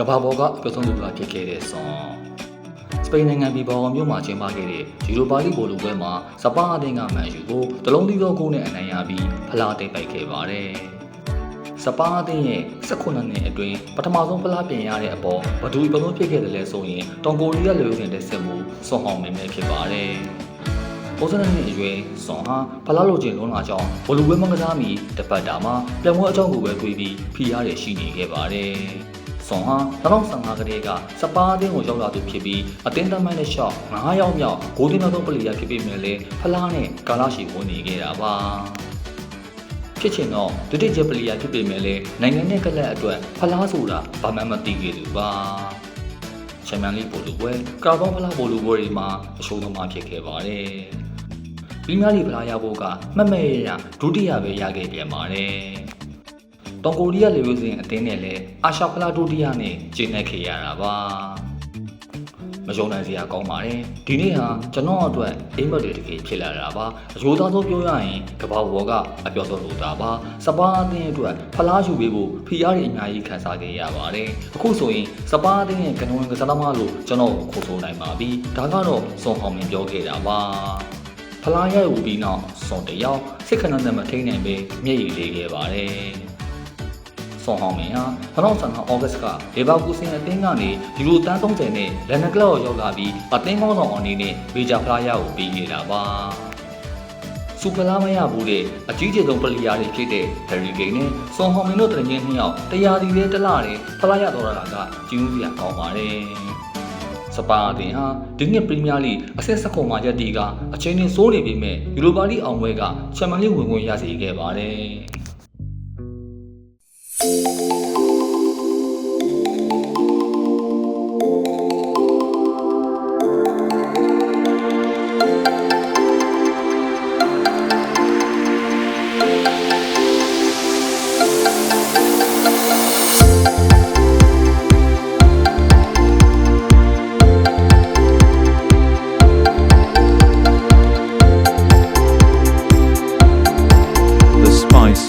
ကမ္ဘာပေါ်ကအပြောဆုံးသူကဖြစ်ခဲ့တဲ့ဆွန်စပိန်နိုင်ငံပြည်ပေါ်မြို့မှာကျင်းပခဲ့တဲ့ယူရိုပါလိဘောလုံးပွဲမှာစပါးအသင်းကမန်ယူကိုတလုံးသီးသောဂိုးနဲ့အနိုင်ရပြီးဖလားသိမ်းပိုက်ခဲ့ပါတယ်။စပါးအသင်းရဲ့18နှစ်အတွင်းပထမဆုံးဖလားပြင်ရတဲ့အပေါ်ဘဒူဘလုံးဖြစ်ခဲ့တယ်လဲဆိုရင်တောင်ကိုရီးယားလူမျိုးတဲ့စစ်မှုဆွန်ဟောင်မင်းပဲဖြစ်ပါတယ်။ပုံစံနဲ့အရွယ်စွန်ဟာဖလားလိုချင်လုံးလာကြောင်းဘလူဝဲမကစားမီတပတ်တာမှာပြန်ပွဲအကြောင်းကိုပဲတွေးပြီးဖိအားရရှိနေခဲ့ပါတယ်။ စွန်ဟာ2015ကတည်းကစပါးအသင်းကိုရောက်လာသူဖြစ်ပြီးအတင်းတမန်နဲ့ရှော့9ရောက်မြောက်ဂိုးတင်သောပလေယာဖြစ်ပြီးမြဲလေဖလားနဲ့ကာလာရှိဝင်နေခဲ့တာပါ။ဖြစ်ချင်တော့ဒုတိယချက်ပလေယာဖြစ်ပြီးမြဲလေနိုင်ငံနဲ့ကလပ်အတွက်ဖလားဆိုတာဘာမှမသိခဲ့သူပါ။ချန်ပီယံလိပိုလူပွဲကာဗွန်ဖလားပိုလူပွဲတွေမှာအရှုံးသမားဖြစ်ခဲ့ပါတယ်။ပရီးမီးယားလိဖလားရဖို့ကမှတ်မဲ့ရရဒုတိယပဲရခဲ့ပြန်ပါတယ်။ တောင်ကိုရီးယားလေဝေးစဉ်အသင်းနဲ့လည်းအာရှဖလားဒုတိယနဲ့ကျင်းနေခဲ့ရတာပါ။မယုံနိုင်စရာကောင်းပါတယ်။ဒီနေ့ဟာကျွန်တော်အတွက်အိမ်မက်တွေတကယ်ဖြစ်လာတာပါ။အယိုးသားဆုံးပြောရရင်ကဘာဘော်ကအပြောဆုံးလို့တာပါ။စပါးအသင်းအတွက်ဖလားယူပေးဖို့ဖိအားတွေအများကြီးခံစားခဲ့ရပါတယ်။အခုဆိုရင်စပါးအသင်းရဲ့ကနဝင်ကစားသမားလို့ကျွန်တော်ခေါ်ဆိုနိုင်ပါပြီ။ဒါကတော့စွန်ဟောင်မင်းပြောခဲ့တာပါ။ဖလားရယူပြီးနောက်စွန်တယောက်စိတ်ခဏနဲ့မထိန်နိုင်ပဲမျက်ရည်လေးခဲ့ပါတယ်။ ဆွန်ဟောင်းမင်းဟာ2015ဩဂတ်ကလေဘာကူဆင်အသင်းကနေယူရိုတန်း30နဲ့လန်နကလော့ကိုရောက်လာပြီးအသင်းကောင်းဆောင်အနေနဲ့မေဂျာဖလားရကိုပြီးနေတာပါစူပလာမရဘူးတဲ့အကြီးကျယ်ဆုံးပလီယာတွေဖြစ်တဲ့ဟယ်ရီကိန်းနဲ့ဆွန်ဟောင်းမင်းတို့တရင်နှစ်ယောက်တရားစီတဲ့တလားတဲ့ဖလားရတော်တာကကျင်းဦးစရာကောင်းပါတယ်စပါအသင်းဟာဒီနှစ်ပရီးမီးယားလိအဆင့်ဆက်ခွန်မှာရက်တီကအချိန်နဲ့စိုးနေပေမဲ့ယူရိုပါလိအောင်ပွဲကချန်ပီယံလိဝင်ခွင့်ရစေခဲ့ပါတယ်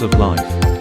of life.